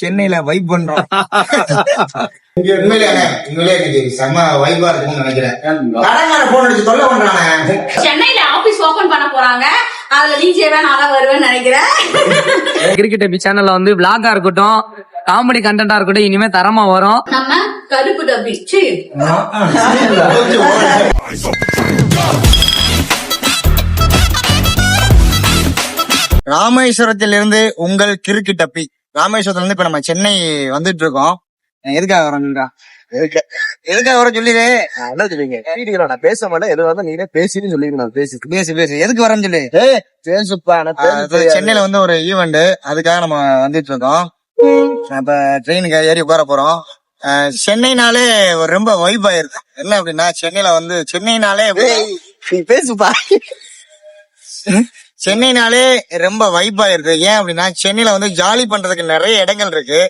சென்னையில வைப் பண்றோம். இங்க உண்மையிலேயே உண்மையிலேயே இன்னைக்கு செம்ம வைபா இருக்கும்னு நினைக்கிறேன். கடங்கார போன் அடிச்சு தொல்லை பண்றானே. சென்னையில ஆபீஸ் ஓபன் பண்ண போறாங்க. அதுல நீ செய்வேன் நான் தான் வருவேன்னு நினைக்கிறேன். கிரிக்கெட் எபி சேனல்ல வந்து விளாகா இருக்கட்டும் காமெடி கண்டென்ட்டா இருக்கட்டும் இனிமே தரமா வரும். நம்ம கருப்பு டப்பி. சி ராமேஸ்வரத்திலிருந்து உங்கள் கிறுக்கு டப்பி. ராமேஸ்வரத்துல இருந்து இப்ப நம்ம சென்னை வந்துட்டு இருக்கோம் எதுக்காக வரோம்டா எதுக்காக வர சொல்லிடு. என்ன சொல்லுவீங்க வீடியோல நான் பேச மாட்டேன். எது வந்து நீனே பேசின்னு சொல்லிருங்க நான் பேசி பேசு. பேசு. எதுக்கு வரேன்னு சொல்லு. பேசுப்பா சென்னையில வந்து ஒரு ஈவெண்ட் அதுக்காக நம்ம வந்துட்டு இருக்கோம் இப்ப ட்ரெயினுக்கு ஏறி உட்கார போறோம். சென்னைனாலே ஒரு ரொம்ப வைப் ஆயிருது என்ன அப்படின்னா சென்னையில வந்து சென்னைனாலே நீ பேசுப்பா சென்னைனாலே ரொம்ப வைப்பா இருக்கு. ஏன் அப்படின்னா சென்னையில வந்து ஜாலி பண்றதுக்கு நிறைய இடங்கள் இருக்கு.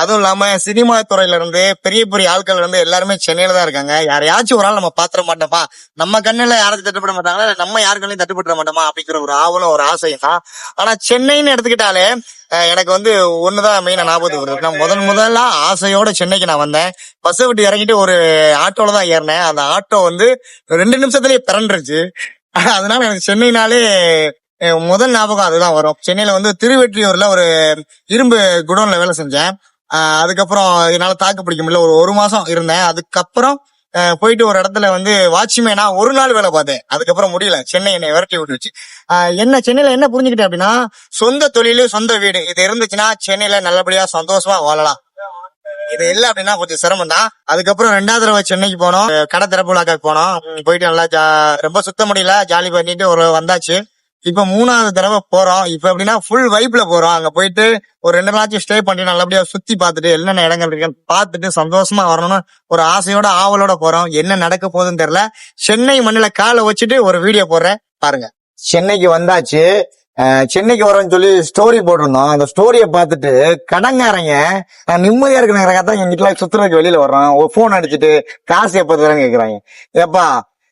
அதுவும் இல்லாம சினிமா துறையில இருந்து பெரிய பெரிய ஆட்கள் இருந்து எல்லாருமே சென்னையில தான் இருக்காங்க. யாரையாச்சும் ஒரு ஆள் நம்ம பாத்திர மாட்டோமா? நம்ம கண்ணில் யாராச்சும் தட்டுப்பட மாட்டாங்களா? நம்ம யார் கண்ணையும் தட்டுப்பட மாட்டோமா? அப்படிங்கிற ஒரு ஆவலும் ஒரு ஆசையும் தான். ஆனா சென்னைன்னு எடுத்துக்கிட்டாலே எனக்கு வந்து ஒண்ணுதான் மெயினா ஞாபகத்துக்கு வருது. நான் முதன் முதல்ல ஆசையோட சென்னைக்கு நான் வந்தேன். பஸ்ஸை விட்டு இறங்கிட்டு ஒரு ஆட்டோல தான் ஏறினேன். அந்த ஆட்டோ வந்து ரெண்டு நிமிஷத்துலயே பிறண்டுருச்சு அதனால எனக்கு சென்னைனாலே முதல் ஞாபகம் அதுதான் வரும். சென்னையில வந்து திருவெற்றியூர்ல ஒரு இரும்பு குடோன்ல வேலை செஞ்சேன். அதுக்கப்புறம் என்னால தாக்கு பிடிக்க முடியல. ஒரு ஒரு மாசம் இருந்தேன். அதுக்கப்புறம் போயிட்டு ஒரு இடத்துல வந்து வாட்ச்மேனா ஒரு நாள் வேலை பார்த்தேன். அதுக்கப்புறம் முடியல. சென்னை என்னை விரட்டி விட்டுருச்சு. வச்சு என்ன சென்னையில என்ன புரிஞ்சுக்கிட்டேன் அப்படின்னா சொந்த தொழிலு சொந்த வீடு. இது இருந்துச்சுன்னா சென்னையில நல்லபடியா சந்தோஷமா வாழலாம். இது இல்ல அப்படின்னா கொஞ்சம் சிரமம் தான். அதுக்கப்புறம் ரெண்டாவது தடவை சென்னைக்கு போனோம். கடை திறப்பு விழாக்காக்கு போனோம். போயிட்டு நல்லா ஜா- ரொம்ப சுத்த முடியல. ஜாலி பண்ணிட்டு ஒரு வந்தாச்சு. இப்ப மூணாவது தடவை போறோம். இப்ப எப்படின்னா ஃபுல் வைப்ல போறோம். அங்க போயிட்டு ஒரு ரெண்டு நாளாச்சும் ஸ்டே பண்ணி நல்லபடியா சுத்தி பார்த்துட்டு என்னென்ன இடங்கள் இருக்குன்னு பார்த்துட்டு சந்தோஷமா வரணும்னு ஒரு ஆசையோட ஆவலோட போறோம். என்ன நடக்க போகுதுன்னு தெரியல. சென்னை மண்ணில காலை வச்சுட்டு ஒரு வீடியோ போடுறேன். பாருங்க. சென்னைக்கு வந்தாச்சு. சென்னைக்கு வரோம்னு சொல்லி ஸ்டோரி போட்டிருந்தோம். அந்த ஸ்டோரியை பார்த்துட்டு கடங்காரங்க நான் நிம்மதியா இருக்கிற தான் எங்கிட்ட வீட்டுல சுத்துறதுக்கு வெளியில வர்றோம் ஒரு அடிச்சுட்டு காசு எப்போ தரேன்னு கேட்குறாங்க ஏப்பா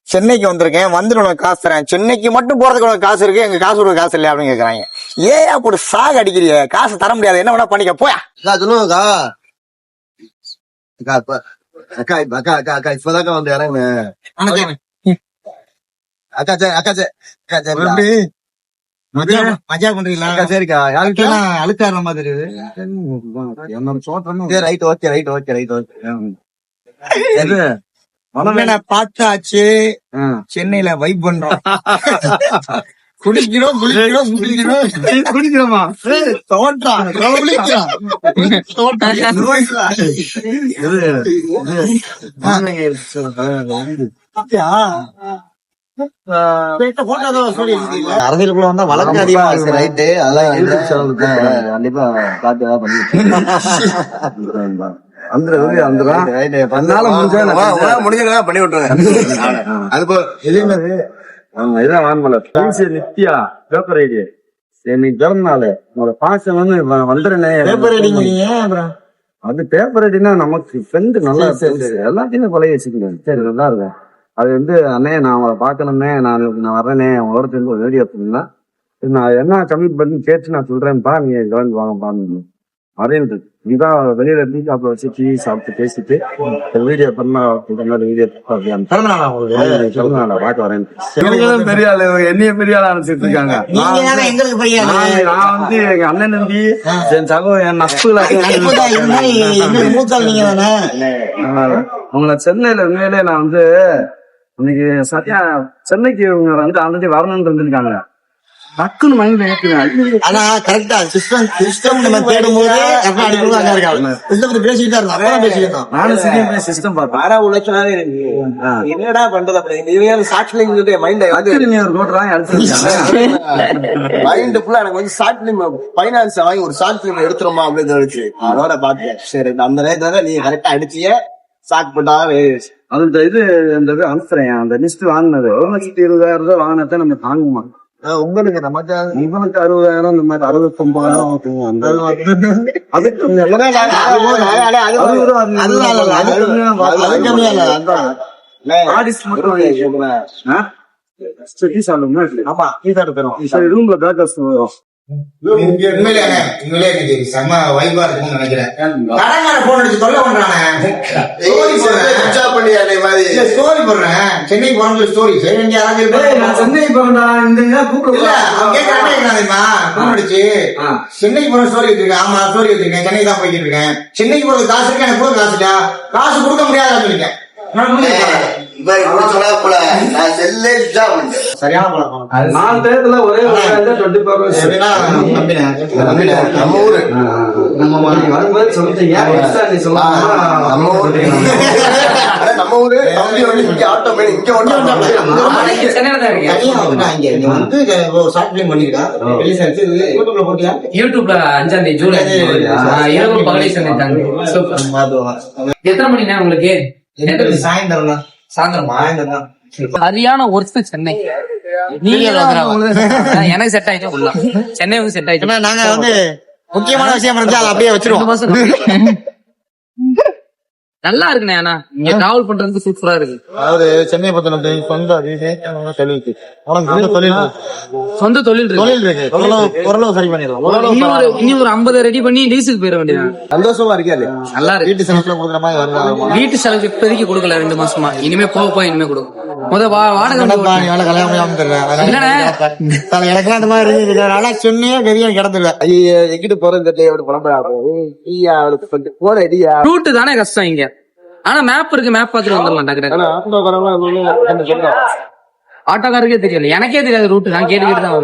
சென்னைக்கு வந்திருக்கேன் வந்துட்டு உனக்கு காசு தரேன். சென்னைக்கு மட்டும் போறதுக்கு உனக்கு காசு இருக்கு எங்க காசு கொடுக்க காசு இல்லையா அப்படின்னு கேக்குறாங்க. ஏன் அப்படி சாக அடிக்கிறிய? காசு தர முடியாது. என்ன வேணா பண்ணிக்க போயா. அக்கா சொல்லுவாங்கக்கா அக்கா. இப்ப அக்கா இப்ப அக்கா அக்கா அக்கா இப்பதாக்கா வந்து இறங்குனேன் அக்கா சரி அக்கா சரி. அக்கா சரி மஜா பண்றீங்களா? சரிக்கா. யாருக்கு அழுக்காடுற மாதிரி சோற்றணும் சரி right okay right okay right okay பார்த்தாச்சு? சென்னையில வைப் பண்றோம். குடிக்கிறோம் குளிக்கிறோம் குடிக்கிறோம் குடிக்கிறோமா தோட்டா குளிக்கிறோம்? அரசியலுக்குள்ள வந்தா வழக்கு அதிகமா இருக்கு ரைட்டு? அதெல்லாம் கண்டிப்பா பார்த்து ஏதாவது பண்ணி அதனால முடிஞ்சா பண்ணி விட்டுருங்க அது இதான் பிரின்ஸ் நித்யா பேப்பர் ஐடி இன்னைக்கு பிறந்த நாள் உங்களோட பாசம் வந்து வந்துடுனே அது பேப்பர் ஐடினா நமக்கு ஃப்ரெண்டு நல்லா எல்லாத்தையும் பழைய வச்சுக்கணும். சரி நல்லா இருக்கும் அது வந்து அண்ணே நான் அவங்கள பார்க்கணும்னே நான் நான் வர்றேனே சேர்ந்து ஒரு வீடியோ நான் என்ன கம்மி பண்ணி கேட்டு நான் சொல்றேன்ப்பா நீங்க கவர்ந்து வாங்க வரேன் இதான் வெளியில டீ ஷாப்ல வச்சு டீ சாப்பிட்டு பேசிட்டு வீடியோ பண்ணா வீடியோ பிறந்தநாளா பார்க்க வரேன். பெரிய ஆளு என்னைய பெரிய ஆளா நினைச்சிட்டு இருக்காங்க. நான் நான் வந்து எங்க அண்ணன் நம்பி என் சகோ என் நட்புல உங்களை சென்னையில உண்மையிலே நான் வந்து இன்னைக்கு சத்யா சென்னைக்கு இவங்க வந்து ஆல்ரெடி வரணும்னு இருந்திருக்காங்க. டக்குன்னு மைண்ட்ல ஏற்றுவேன் ஆனா கரெக்டா சிஸ்டம் சிஸ்டம் நம்ம தேடும் போது இருக்காங்க சிஸ்டம் நானும் சிஸ்டம் பார்த்தேன் உழைச்சனாலே என்னடா பண்றது அப்படி? இவங்க ஷார்ட் பிலிம் மைண்ட் நீ ஒரு அடிச்சிருக்காங்க மைண்ட் ஃபுல்லா எனக்கு வந்து ஷார்ட் பிலிம் பைனான்ஸ் வாங்கி ஒரு ஷார்ட் பிலிம் எடுத்துருமா அப்படின்னு தோணுச்சு. அதோட பார்த்தேன் சரி அந்த நேரத்துல நீ கரெக்டா அடிச்சிய? ஷாக் பண்ணா அந்த இது அந்த இது அனுப்புறேன். அந்த லிஸ்ட் வாங்கினது. ஒரு லட்சத்தி இருபதாயிரம் ரூபாய் வாங்கினதை நம்ம தாங்குமா உங்களுக்கு நமக்கு உங்களுக்கு அறுபதாயிரம் இந்த மாதிரி அறுபத்தி ஒன்பதாயிரம் அதுக்கு? ஆமா ரூம்ல பேக்கர்ஸ் இங்க உண்மையிலே உண்மையிலே இன்னைக்கு செம்ம வைபா இருக்கும்னு நினைக்கிறேன். கடங்கார போன் அடிச்சு தொல்லை பண்றானே. ஸ்டோரி போடுறேன். சென்னை போன ஸ்டோரி சரி இங்க யாராவது இருப்பாங்க. சென்னை போறா இந்த அவன் போன் அடிச்சு. போற ஸ்டோரி வச்சிருக்கேன் ஆமா ஸ்டோரி வச்சிருக்கேன். சென்னை தான் போய்கிட்டு இருக்கேன். சென்னைக்கு போறது காசு இருக்கு எனக்கு கூட காசு இல்ல காசு கொடுக்க முடியாதுன்னு சொல்லிட்டேன். சரியான பழக்கம் நாலு டயத்துல ஒரே டுவெண்ட்டி ஃபோர் நம்ம ஊரு நம்ம நீங்க வரும்போது சொல்லிட்டீங்க? நம்ம ஊரு நம்ம ஊரு இங்க ஒண்ணு சென்னையில வந்து ஒரு ஷார்ட் பிலிம் பண்ணிருக்கேன் ரிலீஸ் ஆச்சு இது யூடியூப்ல போட்டியா யூடியூப்ல அஞ்சாம் தேதி ஜூலை இரவு பகலை எத்தனை மணிண்ணே உங்களுக்கு சாயந்தரம் தான் சாயந்தரம் சரியான ஒர்க் சென்னை. எனக்கு செட் ஆயிடுச்சு உள்ள. சென்னை செட் ஆயிடுச்சு நாங்க வந்து முக்கியமான விஷயம் இருந்தா அதை அப்படியே வச்சிருவோம். நல்லா இருக்குண்ணே ஆனா இங்க டிராவல் பண்றதுக்கு சூப்பரா இருக்கு. அதாவது சென்னை பத்தின சொந்த தொழிலுக்கு உனக்கு சொந்த தொழில் சொந்த தொழில் இருக்கு. தொழில் இருக்கு. ஓரளவு சரி பண்ணிடலாம். இன்னும் ஒரு இன்னும் ஒரு ஐம்பது ரெடி பண்ணி லீஸுக்கு போயிட வேண்டியது சந்தோஷமா இருக்காது நல்லா இருக்கு. வீட்டு செலவுல கொடுக்குற மாதிரி வருவாங்க வீட்டு செலவுக்கு இப்போதைக்கு கொடுக்கல ரெண்டு மாசமா. இனிமே போக போக இனிமே கொடுக்கும் முத வா- வாடகை. எனக்குலாம் அந்த மாதிரி இருந்தது ஆனா சொன்னே பெரிய கிடத்துல ஐயோ எங்கிட்டு போறது தெரியல அப்படி புலம்பா அவளுக்கு போற ஐடியா ரூட்டு தானே கஷ்டம் இங்க. ஆனா மேப் இருக்கு மேப் பார்த்துட்டு வந்துடலாம் டக்கு ஆட்டோக்காரருக்கே தெரியல. எனக்கே தெரியாது ரூட் நான் கேட்டுக்கிட்டு தான்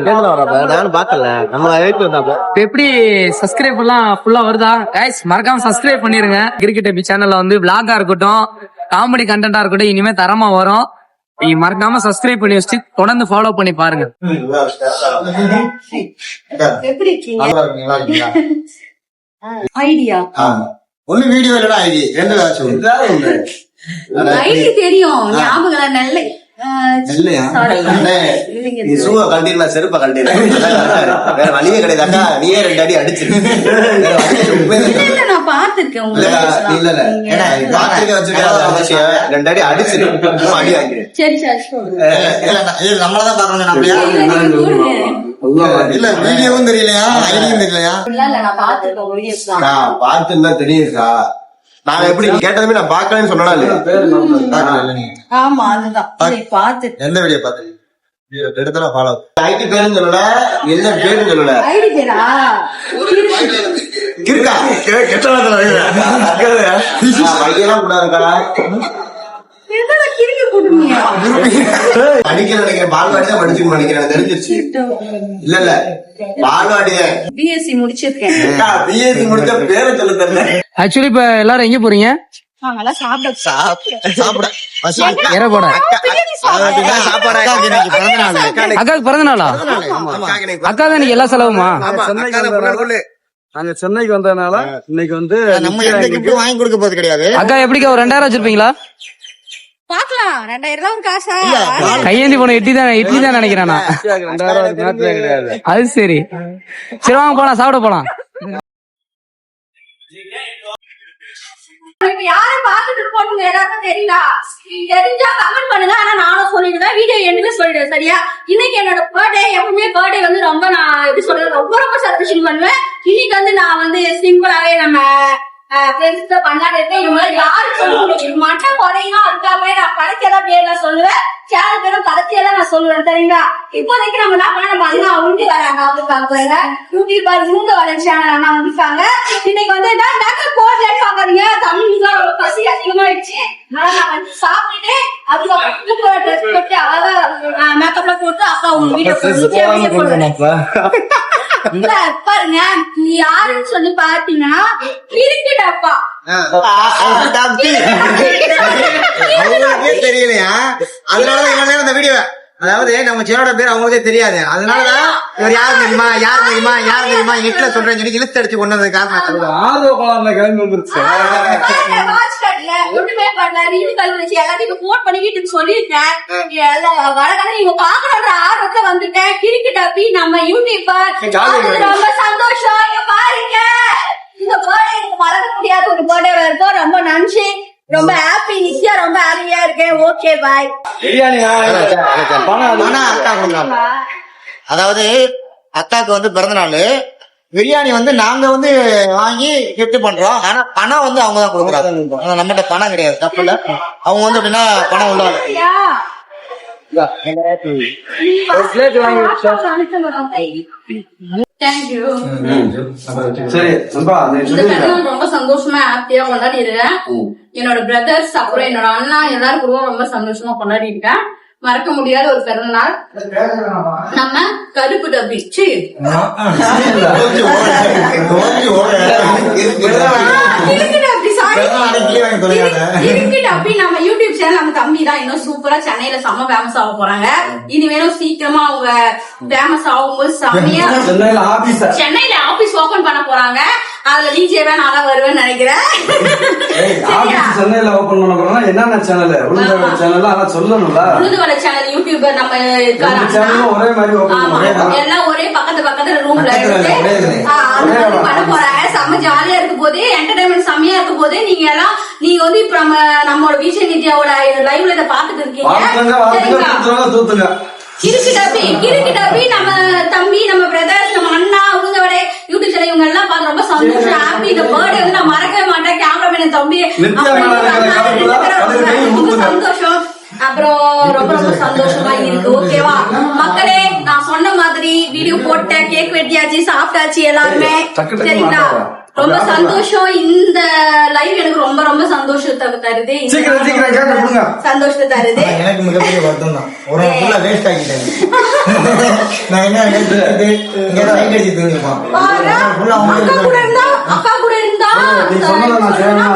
நானும் பாக்கல நம்ம வீட்டுல இப்ப எப்படி சப்ஸ்கிரைப் எல்லாம் ஃபுல்லா வருதா? கைஸ் மறக்காம சப்ஸ்கிரைப் பண்ணிருங்க. கிரிக்கெட் எப்பி சேனல்ல வந்து விளாகா இருக்கட்டும் காமெடி கண்டென்ட்டா இருக்கட்டும் இனிமே தரமா வரும். நீங்க மறக்காம சப்ஸ்கிரைப் பண்ணி வச்சுட்டு தொடர்ந்து ஃபாலோ பண்ணி பாருங்க? ஐடியா? ஆமா. ஒண்ணு வீடியோ இல்லடா ஐடி ரெண்டு ஏதாச்சும் ஒண்ணு. ஐடி தெரியும். ஞாபகம் நல்ல. செருப்ப கழட்டிடலாம். வேற வழியே கிடையாது அக்கா நீயே ரெண்டு அடி வழியே உண்மையிலே இல்ல, இல்ல. ஏன்னா, பாத்திருக்க வச்சிருக்காத அவசியம். ரெண்டு அடி அடி சரி சரி நம்மளதான் இல்ல, வீடியோவும் தெரியலையா? ஐடியும் தெரியலையா? நான் பார்த்துன்னு தான். தெரியுதுக்கா நான் எப்படி கேட்டதுமே நான் பார்க்கலன்னு சொன்னா ஆமா அதுதான். எந்த வீடியோ பாத்தீங்க எடுத்துல ஃபாலோ ஐடி பேருன்னு சொல்லல என்ன பேருன்னு சொல்லல? ஐடி பேரா? இருக்கா கெட்ட வைக்கலாம் BSc முடிச்சிருக்கேன் பிஎஸ்சி முடிச்ச பேரை சொல்ல தெரியல ஆக்சுவலி இப்ப எல்லாரும் எங்க போறீங்க எல்லா செலவுமா சென்னைக்கு வந்ததுனால நாங்க சென்னைக்கு வந்ததுனால இன்னைக்கு வந்து நம்ம வாங்கி கொடுக்க போறது கிடையாது அக்கா எப்படிக்கா ஒரு ரெண்டாயிரம் வச்சிருப்பீங்களா பாக்கலாம் ரெண்டாயிரம் காசா? கையேந்தி போன இட்லி தான் தான் நினைக்கிறேன்? அது சரி. சரி வாங்க போலாம் சாப்பிட போலாம். இப்ப யாரை பார்த்துட்டு போட்டுங்க யாராவது தெரியுதா? தெரிஞ்சா கமெண்ட் பண்ணுங்க. ஆனா நானும் சொல்லிடுவேன். வீடியோ எண்டுமே சொல்லிடுவேன் சரியா? இன்னைக்கு என்னோட பர்த்டே எப்பவுமே பர்த்டே வந்து ரொம்ப நான் எப்படி சொல்றது ரொம்ப ரொம்ப செலிப்ரேஷன் பண்ணுவேன். இன்னைக்கு வந்து நான் வந்து சிம்பிளாவே நம்ம ஃப்ரெண்ட்ஸ் பண்ணாடி இருக்கேன் இது மாதிரி யாரு சொல்ல முடியும் மட்டை குறையும் அதுக்காகவே நான் கடைசியெல்லாம் பேர்ல சொல்லுவேன். சேனல் பேரும் கடைசியெல்லாம் நான் சொல்லுவேன் சரிங்களா? இப்போதைக்கு நம்ம என்ன பண்ண நம்ம அண்ணா உண்டி வராங்க இவங்க வர சேனல் அண்ணா வந்துருக்காங்க இன்னைக்கு வந்து என்ன? போடலன்னு பாக்குறீங்க. தமிழ் ரொம்ப பசி அதிகமாயிடுச்சு. சாப்பிட்டுட்டு அதுக்கப்புறம் ட்ரெஸ் போட்டு அழகா மேக்கப்ல போட்டு அக்கா உங்க வீடியோ பாருங்க யாருன்னு சொல்லி பாத்தீங்கன்னா தெரியலையா அதனாலதான் இவ்வளவு நேரம் அந்த வீடியோ அதாவது நம்ம சேனலோட பேர் அவங்களுக்கே தெரியாது அதனாலதான் இவர் யார் தெரியுமா யார் தெரியுமா யார் தெரியுமா எட்டுல சொல்றேன்னு சொல்லி இழுத்து அடிச்சு கொண்டு வந்தது காரணம் ஆர்வ கிளம்பி வந்துருச்சு கட்டல ஒண்ணுமே பண்ணல. ரீல் கல் வச்சு எல்லாத்தையும் போன் பண்ணி வீட்டுக்கு சொல்லிட்டேன் எல்லாம் வடகட நீங்க பாக்கணுன்ற ஆர்வத்துல வந்துட்டேன். கிரிக்கெட் அப்பி நம்ம யூடியூபர் ரொம்ப சந்தோஷம். இங்க பாருங்க. இந்த பர்த்டே எனக்கு மறக்க முடியாத ஒரு பர்த்டே இருக்கும் ரொம்ப நன்றி. ரொம்ப ஹாப்பி நித்யா ரொம்ப ஹாப்பியா இருக்கேன். ஓகே பாய் அதாவது அக்காவுக்கு வந்து பிறந்த நாள் பிரியாணி வந்து நாங்க வந்து வாங்கி கிஃப்ட் பண்றோம். ஆனா பணம் வந்து அவங்க தான் கொடுக்குறாங்க ஆனா நம்மகிட்ட பணம் கிடையாது. தப்பு இல்ல. அவங்க வந்து எப்படின்னா பணம் உள்ள ரொம்ப சந்தோஷமா ஹாப்பியா கொண்டாடி இருக்கேன் என்னோட பிரதர்ஸ் அப்புறம் என்னோட அண்ணா எல்லாரும் கூட ரொம்ப சந்தோஷமா கொண்டாடி இருக்கேன் மறக்க முடியாத ஒரு பிறந்த நாள். நம்ம கருப்பு டப்பி. சி நம்ம யூடியூப் சேனல் நம்ம தம்பி தான் இன்னும் சூப்பரா சென்னையில செம்ம ஃபேமஸ் ஆக போறாங்க. இனிமேலும் சீக்கிரமா அவங்க ஃபேமஸ் ஆகும்போது செம்மையா சென்னையில ஆபீஸ் சென்னையில ஆபீஸ் ஓபன் பண்ண போறாங்க. அதுல டிஜேவே நானா வருவேன்னு நினைக்கிறேன். சென்னையில ஓபன் பண்ண போறோம்னா என்னென்ன சேனல் சேனல் சொல்லணும்ல சேனல் யூடியூபர் நம்ம சேனலும் ஒரே மாதிரி ஓபன் ஆமா. பண்ணுவோம் எல்லாம் ஒரே பக்கத்து பக்கத்துல ரூம்ல மாதிரி பண்ண போறாங்க செம்ம ஜாலியா இருக்க போது என்டர்டைன்மெண்ட் செம்மையா இருக்க போது நீங்க எல்லாம் நீங்க வந்து இப்ப நம்ம நம்மளோட விஜய் நித்யாவோட லைவ்ல இதை பாத்துட்டு இருக்கீங்க. தூத்துங்க. கிறுக்கு டப்பி கிறுக்கு டப்பி நம்ம தம்பி நம்ம பிரதர்ஸ் நம்ம அண்ணா அவங்க வரை யூடியூப் சேனல் இவங்க எல்லாம் பார்த்து ரொம்ப சந்தோஷம் ஹாப்பி இந்த பர்த்டே வந்து நான் மறக்கவே மாட்டேன் கேமராமேன் தம்பி நித்யா அப்புறம் மேல இருக்கிற நம்ம ரெண்டு கவலை பேரும் அதுக்கு கை ரொம்ப ஊத்துங்க. சந்தோஷம். அப்புறம் ரொம்ப ரொம்ப சந்தோஷமா இருக்கு. ஓகேவா? மக்களே நான் சொன்ன மாதிரி வீடியோ போட்டேன் கேக் வெட்டியாச்சு சாப்பிட்டாச்சு எல்லாருமே. சரிங்களா? ரொம்ப சந்தோஷம். இந்த லைவ் எனக்கு ரொம்ப ரொம்ப சந்தோஷத்தை தருது. சந்தோஷத்தை தருது. எனக்கு மிகப்பெரிய வருத்தம் தான் ஒரு வேஸ்ட் ஆக்கிட்டேன். நான் என்ன நினைச்சிட்டு இங்க லைட் அடிச்சு ஃபுல்லா அக்கா கூட இருந்தா அக்கா கூட இருந்தா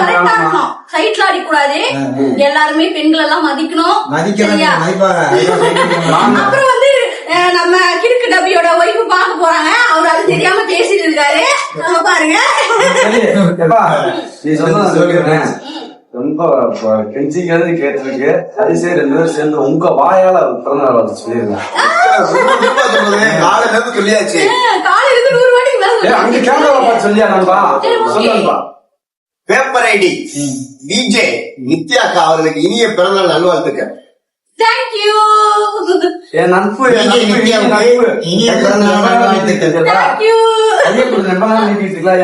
கரெக்டா. இருக்கணும் சைட்ல அடிக்கூடாது எல்லாருமே பெண்கள் எல்லாம் மதிக்கணும் அப்புறம் வந்து நம்ம கிறுக்கு டப்பியோட ஒய்ஃபு பார்க்க போறாங்க. அவர் அது தெரியாம பேசிட்டு இருக்காரு. நம்ம பாருங்க. ரொம்ப கெஞ்சிக்கிறது கேட்டிருக்கு. அது சரி ரெண்டு பேரும் சேர்ந்து உங்க வாயால பிறந்த நாள் வந்து காலையில இருந்து சொல்லியாச்சு அங்க கேமரா பார்த்து சொல்லியா நண்பா? பேப்பர் ஐடி விஜே நித்யாக்கா அவர்களுக்கு இனிய பிறந்தநாள் நல்வாழ்த்துக்கள். தேங்க்யூ என் நட்பு என் இனிய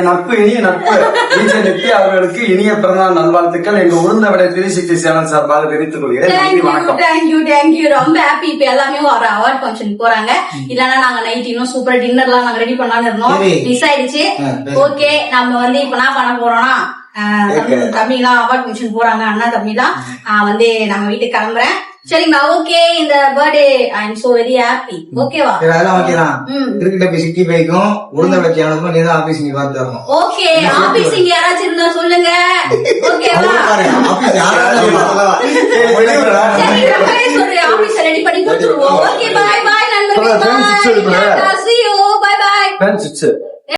நட்பு. இனிய நட்பு. விஜய் நித்யா அவர்களுக்கு இனிய பிறந்தநாள் நல்வாழ்த்துக்கள். எங்க உளுந்த விட த்ரீ சிக்ஸ்டி சார்பாக தெரிவித்துக் கொள்கிறேன். நன்றி தேங்க்யூ வணக்கம். தேங்க்யூ தேங்க்யூ ரொம்ப ஹாப்பி இப்ப எல்லாமே ஒரு அவார்ட் ஃபங்க்ஷன் போறாங்க. இல்லன்னா நாங்க நைட் இன்னும் சூப்பர் டின்னர்லாம் நாங்க ரெடி பண்ணலாம்னு இருந்தோம். மிஸ் ஆயிடுச்சு. ஓகே நம்ம வந்து இப்ப என்ன பண்ண போறோம்னா ஆஹ், தம்பி தம்பிலாம் அவார்ட் ஃபங்க்ஷன் போறாங்க. அண்ணா ஆஹ், வந்து நம்ம வீட்டுக்கு கிளம்புறேன். சரிங்களா ஓகே இந்த birthday I am so very happy ஓகேவா சரி அதெல்லாம் ஓகே தான். ம். கிரிக்கெட் போய் சிட்டி பைக்கும் உளுந்த வச்சு அவனுக்கும் நீ தான் ஆபீஸ் நீ பார்த்து வரணும் ஓகே ஆபீஸ் இங்க யாராச்சும் இருந்தா சொல்லுங்க. ஓகேவா ஆபீஸ் சொல்லு ஆபீஸ் ரெடி பண்ணி கொடுத்துருவோம். ஓகே பாய் பாய் நண்பர்களே. சொல்லுங்க, friends பாய் சொல்லுங்க.